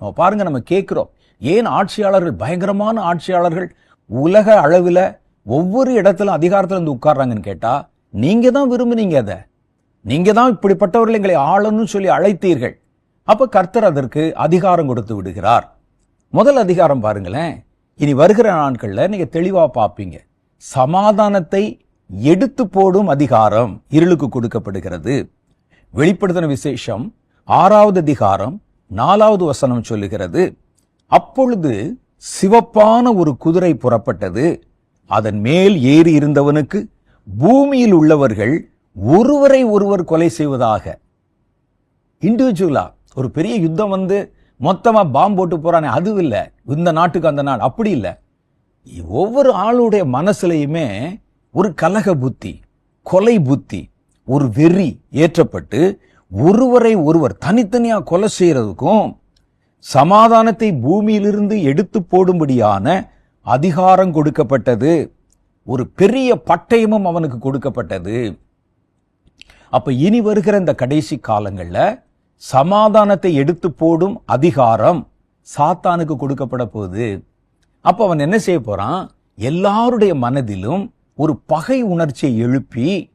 நம்ம பாருங்க நம்ம கேட்குறோம். ஏன் ஆட்சியாளர்கள் பயங்கரமான ஆட்சியாளர்கள் உலக அளவில் ஒவ்வொரு இடத்துல அதிகாரத்தில் இருந்து உட்கார்றாங்கன்னு கேட்டால் நீங்கள் தான் விரும்புனீங்க அதை. நீங்கள் தான் இப்படிப்பட்டவர்கள் எங்களை ஆளணும்னு சொல்லி அழைத்தீர்கள். அப்போ கர்த்தர் அதற்கு அதிகாரம் கொடுத்து விடுகிறார். முதல் அதிகாரம் பாருங்களேன். இனி வருகிற நாட்களில் நீங்கள் தெளிவாக பார்ப்பீங்க சமாதானத்தை எடுத்து போடும் அதிகாரம் இருளுக்கு கொடுக்கப்படுகிறது. வெளிப்படுத்தின விசேஷம் ஆறாவது அதிகாரம் நாலாவது வசனம் சொல்லுகிறது அப்பொழுது சிவப்பான ஒரு குதிரை புறப்பட்டது. அதன் மேல் ஏறி இருந்தவனுக்கு பூமியில் உள்ளவர்கள் ஒருவரை ஒருவர் கொலை செய்வதாக. இண்டிவிஜுவலா ஒரு பெரிய யுத்தம் வந்து மொத்தமாக பாம்பு போட்டு போறானே அது இல்லை. இந்த நாட்டுக்கு அந்த நாடு அப்படி இல்லை. ஒவ்வொரு ஆளுடைய மனசுலையுமே ஒரு கலக புத்தி கொலை புத்தி ஒரு வெறி ஏற்றப்பட்டு ஒருவரை ஒருவர் தனித்தனியா கொலை செய்யறதுக்கும் சமாதானத்தை பூமியிலிருந்து எடுத்து போடும்படியான அதிகாரம் கொடுக்கப்பட்டது ஒரு பெரிய பட்டயமும் அவனுக்கு கொடுக்கப்பட்டது. அப்ப இனி வருகிற இந்த கடைசி காலங்களில் சமாதானத்தை எடுத்து போடும் அதிகாரம் சாத்தானுக்கு கொடுக்கப்பட போகுது. அப்ப அவன் என்ன செய்ய போறான்? எல்லாருடைய மனதிலும் ஒரு பகை உணர்ச்சியை எழுப்பி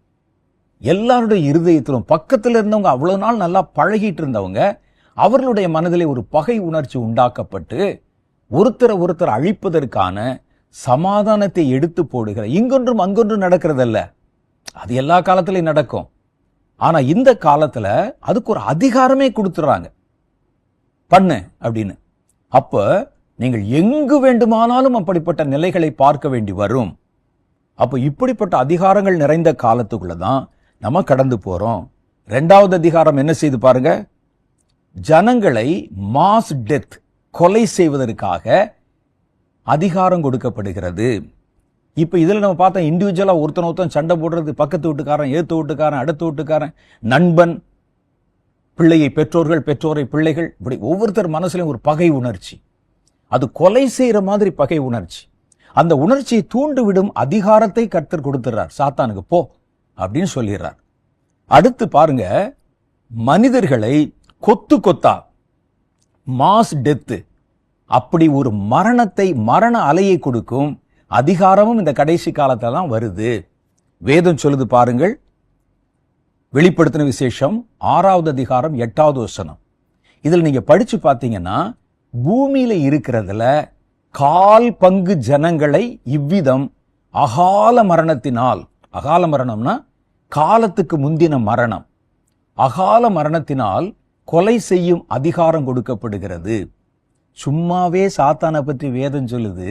எல்லாருடைய இருதயத்திலும் பக்கத்தில் இருந்தவங்க அவ்வளோ நாள் நல்லா பழகிட்டு இருந்தவங்க அவர்களுடைய மனதிலே ஒரு பகை உணர்ச்சி உண்டாக்கப்பட்டு ஒருத்தரை ஒருத்தர் அழிப்பதற்கான சமாதானத்தை எடுத்து போடுகிற இங்கொன்றும் அங்கொன்றும் நடக்கிறதல்ல. அது எல்லா காலத்திலையும் நடக்கும். ஆனால் இந்த காலத்தில் அதுக்கு ஒரு அதிகாரமே கொடுத்துட்றாங்க பண்ணு அப்படின்னு. அப்போ நீங்கள் எங்கு வேண்டுமானாலும் அப்படிப்பட்ட நிலைகளை பார்க்க வேண்டி வரும். அப்போ இப்படிப்பட்ட அதிகாரங்கள் நிறைந்த காலத்துக்குள்ள தான் நம்ம கடந்து போறோம். ரெண்டாவது அதிகாரம் என்ன செய்து பாருங்க. ஜனங்களை மாஸ் டெத் கொலை செய்வதற்காக அதிகாரம் கொடுக்கப்படுகிறது. இப்போ இதில் நம்ம பார்த்தோம் இண்டிவிஜுவலாக ஒருத்தன் ஒருத்தன் சண்டை போடுறது பக்கத்து வீட்டுக்காரன் ஏத்து வீட்டுக்காரன் அடுத்த வீட்டுக்காரன் நண்பன் பிள்ளையை பெற்றோர்கள் பெற்றோரை பிள்ளைகள் இப்படி ஒவ்வொருத்தர் மனசுலையும் ஒரு பகை உணர்ச்சி. அது கொலை செய்கிற மாதிரி பகை உணர்ச்சி. அந்த உணர்ச்சியை தூண்டிவிடும் அதிகாரத்தை கர்த்தர் கொடுத்துறார். சாத்தானுக்கு போ. அப்படின்னு சொல்லிடுறார். அடுத்து பாருங்க மனிதர்களை கொத்து கொத்தா மாஸ் டெத்து அப்படி ஒரு மரணத்தை மரண அலையை கொடுக்கும் அதிகாரமும் இந்த கடைசி காலத்தில் தான் வருது. வேதம் சொல்லுது பாருங்கள் வெளிப்படுத்தின விசேஷம் ஆறாவது அதிகாரம் எட்டாவது வசனம். இதில் நீங்கள் படித்து பார்த்தீங்கன்னா பூமியில் இருக்கிறதுல கால் பங்கு ஜனங்களை இவ்விதம் அகால மரணத்தினால் அகால மரணம்னா காலத்துக்கு முந்தின மரணம். அகால மரணத்தினால் கொலை செய்யும் அதிகாரம் கொடுக்கப்படுகிறது. சும்மாவே சாத்தானை பற்றி வேதம் சொல்லுது.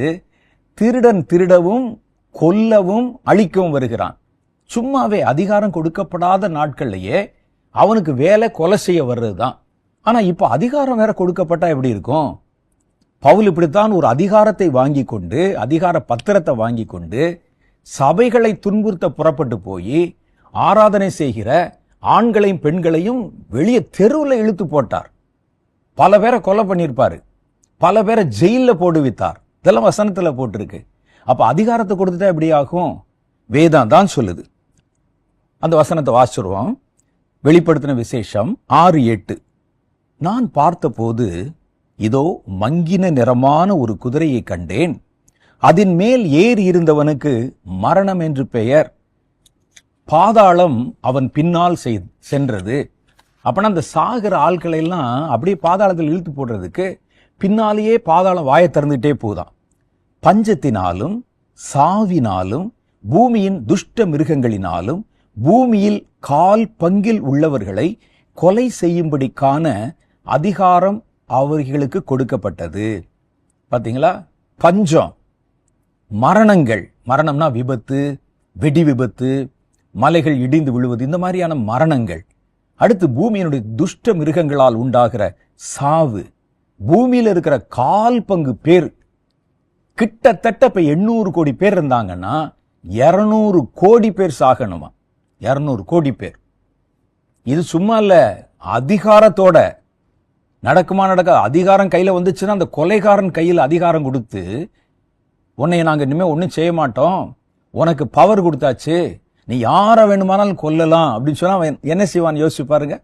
திருடன் திருடவும் கொல்லவும் அழிக்கவும் வருகிறான். சும்மாவே அதிகாரம் கொடுக்கப்படாத நாட்கள்லையே அவனுக்கு வேலை கொலை செய்ய வர்றது தான் ஆனால் இப்போ அதிகாரம் வேற கொடுக்கப்பட்டா எப்படி இருக்கும்? பவுல் இப்படித்தான் ஒரு அதிகாரத்தை வாங்கி கொண்டு அதிகார பத்திரத்தை வாங்கி கொண்டு சபைகளை துன்புறுத்த புறப்பட்டு போய் ஆராதனை செய்கிற ஆண்களையும் பெண்களையும் வெளியே தெருவில் இழுத்து போட்டார். பல பேரை கொலை பண்ணியிருப்பார். பல பேரை ஜெயிலில் போடுவித்தார் இதெல்லாம் வசனத்தில் போட்டிருக்கு. அப்போ அதிகாரத்தை கொடுத்துட்டா எப்படி ஆகும்? வேதம் தான் சொல்லுது. அந்த வசனத்தை வாசிச்சிருவோம். வெளிப்படுத்தின விசேஷம் ஆறு எட்டு. நான் பார்த்தபோது இதோ மங்கின நிறமான ஒரு குதிரையை கண்டேன். அதன் மேல் ஏறி இருந்தவனுக்கு மரணம் என்று பெயர். பாதாளம் அவன் பின்னால் செய் சென்றது. அப்போனா அந்த சாகிற ஆட்களை எல்லாம் அப்படியே பாதாளத்தில் இழுத்து போடுறதுக்கு பின்னாலேயே பாதாளம் வாயை திறந்துட்டே போதான் பஞ்சத்தினாலும் சாவினாலும் பூமியின் துஷ்ட மிருகங்களினாலும் பூமியில் கால் பங்கில் உள்ளவர்களை கொலை செய்யும்படிக்கான அதிகாரம் அவர்களுக்கு கொடுக்கப்பட்டது. பார்த்தீங்களா பஞ்சம். மரணங்கள். மரணம்னா விபத்து வெடி விபத்து மலைகள் இடிந்து விழுவது இந்த மாதிரியான மரணங்கள். அடுத்து பூமியினுடைய துஷ்ட மிருகங்களால் உண்டாகிற சாவு. பூமியில் இருக்கிற கால் பங்கு பேர். கிட்டத்தட்ட இப்போ எண்ணூறு கோடி பேர் இருந்தாங்கன்னா இரநூறு கோடி பேர் சாகணுமா? இரநூறு கோடி பேர். இது சும்மா இல்லை அதிகாரத்தோட. நடக்குமா நடக்க அதிகாரம் கையில் வந்துச்சுன்னா அந்த கொலைகாரன் கையில் அதிகாரம் கொடுத்து உன்னை நாங்கள் இனிமேல் ஒன்றும் செய்ய மாட்டோம். உனக்கு பவர் கொடுத்தாச்சு. நீ யாரை வேணுமானாலும் கொல்லலாம் அப்படின்னு சொன்னால் என்ன செய்வான் யோசிச்சு பாருங்க.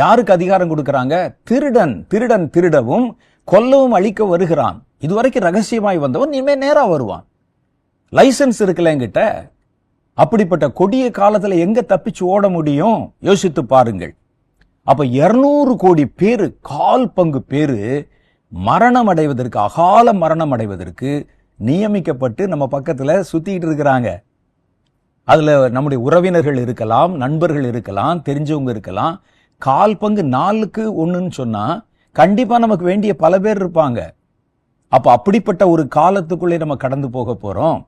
யாருக்கு அதிகாரம் கொடுக்குறாங்க? திருடன் திருடன் திருடவும் கொல்லவும் அழிக்க வருகிறான். இதுவரைக்கும் ரகசியமாய் வந்தவன் இனிமேல் நேராக வருவான். லைசன்ஸ் இருக்குல்ல என்கிட்ட. அப்படிப்பட்ட கொடிய காலத்தில் எங்கே தப்பிச்சு ஓட முடியும்? யோசித்து பாருங்கள். அப்போ இரநூறு கோடி பேர் கால் பங்கு பேர் மரணம் அடைவதற்கு அகால மரணம் அடைவதற்கு நியமிக்கப்பட்டு நம்ம பக்கத்தில் சுற்றிக்கிட்டு இருக்கிறாங்க. அதில் நம்முடைய உறவினர்கள் இருக்கலாம் நண்பர்கள் இருக்கலாம் தெரிஞ்சவங்க இருக்கலாம். கால் பங்கு நாலுக்கு ஒன்றுன்னு சொன்னால் கண்டிப்பாக நமக்கு வேண்டிய பல பேர் இருப்பாங்க. அப்போ அப்படிப்பட்ட ஒரு காலத்துக்குள்ளே நம்ம கடந்து போக போகிறோம்